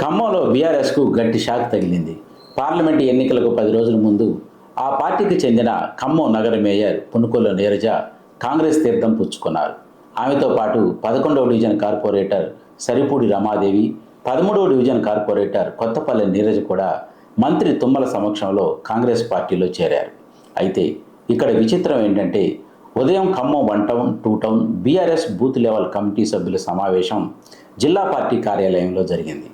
ఖమ్మంలో బీఆర్ఎస్కు గట్టి షాక్ తగిలింది. పార్లమెంటు ఎన్నికలకు పది రోజుల ముందు ఆ పార్టీకి చెందిన ఖమ్మం నగర మేయర్ పునుకొల్ల నీరజ కాంగ్రెస్ తీర్థం పుచ్చుకున్నారు. ఆమెతో పాటు పదకొండవ డివిజన్ కార్పొరేటర్ సరిపూడి రమాదేవి పదమూడవ డివిజన్ కార్పొరేటర్ కొత్తపల్లి నీరజ కూడా మంత్రి తుమ్మల సమక్షంలో కాంగ్రెస్ పార్టీలో చేరారు. అయితే ఇక్కడ విచిత్రం ఏంటంటే ఉదయం Khammam one town two town BRS booth level committee సభ్యుల సమావేశం జిల్లా పార్టీ కార్యాలయంలో జరిగింది.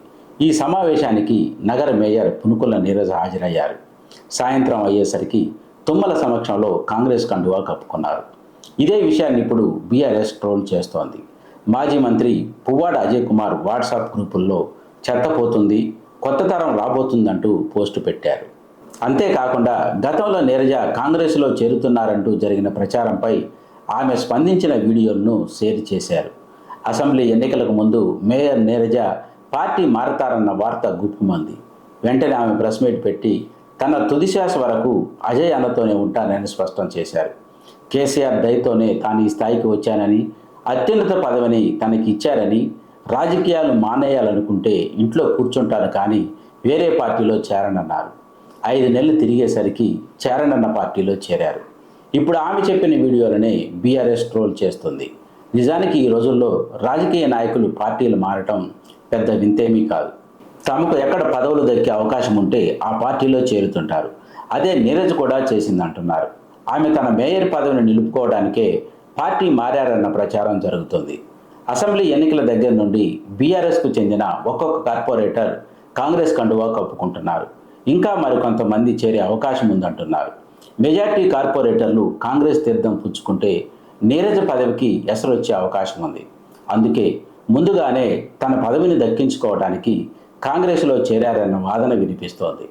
ఈ సమావేశానికి నగర మేయర్ పునుకుల నీరజ హాజరయ్యారు. సాయంత్రం అయ్యేసరికి తుమ్మల సమక్షంలో కాంగ్రెస్ కండువా కప్పుకున్నారు. ఇదే విషయాన్ని ఇప్పుడు బీఆర్ఎస్ ట్రోల్ చేస్తోంది. మాజీ మంత్రి పువ్వాడ అజయ్ కుమార్ వాట్సాప్ గ్రూపుల్లో చెత్తపోతుంది కొత్త తరం రాబోతుందంటూ పోస్టు పెట్టారు. అంతేకాకుండా గతంలో నీరజ కాంగ్రెస్లో చేరుతున్నారంటూ జరిగిన ప్రచారంపై ఆమె స్పందించిన వీడియోలను షేర్ చేశారు. అసెంబ్లీ ఎన్నికలకు ముందు మేయర్ నీరజ పార్టీ మారతారన్న వార్త గుప్పుమంది. వెంటనే ఆమె ప్రెస్ మీట్ పెట్టి తన తుదిశ్వాస వరకు అజయ్ అన్నతోనే ఉంటానని స్పష్టం చేశారు. కేసీఆర్ దయతోనే తాను ఈ స్థాయికి వచ్చానని అత్యున్నత పదవిని తనకి ఇచ్చారని రాజకీయాలు మానేయాలనుకుంటే ఇంట్లో కూర్చుంటాను కానీ వేరే పార్టీలో చేరనన్నారు. ఐదు నెలలు తిరిగేసరికి చేరనన్న పార్టీలో చేరారు. ఇప్పుడు ఆమె చెప్పిన వీడియోలనే బీఆర్ఎస్ ట్రోల్ చేస్తుంది. నిజానికి ఈ రోజుల్లో రాజకీయ నాయకులు పార్టీలు మారటం పెద్ద వింతేమీ కాదు. తమకు ఎక్కడ పదవులు దక్కే అవకాశం ఉంటే ఆ పార్టీలో చేరుతుంటారు. అదే నీరజ్ కూడా చేసిందంటున్నారు. ఆమె తన మేయర్ పదవిని నిలుపుకోవడానికే పార్టీ మారారన్న ప్రచారం జరుగుతుంది. అసెంబ్లీ ఎన్నికల దగ్గర నుండి బీఆర్ఎస్కు చెందిన ఒక్కొక్క కార్పొరేటర్ కాంగ్రెస్ కండువా కప్పుకుంటున్నారు. ఇంకా మరికొంతమంది చేరే అవకాశం ఉందంటున్నారు. మెజార్టీ కార్పొరేటర్లు కాంగ్రెస్ తీర్థం పుచ్చుకుంటే నీరజ పదవికి ఎసరొచ్చే అవకాశం ఉంది. అందుకే ముందుగానే తన పదవిని దక్కించుకోవడానికి కాంగ్రెస్లో చేరారన్న వాదన వినిపిస్తోంది.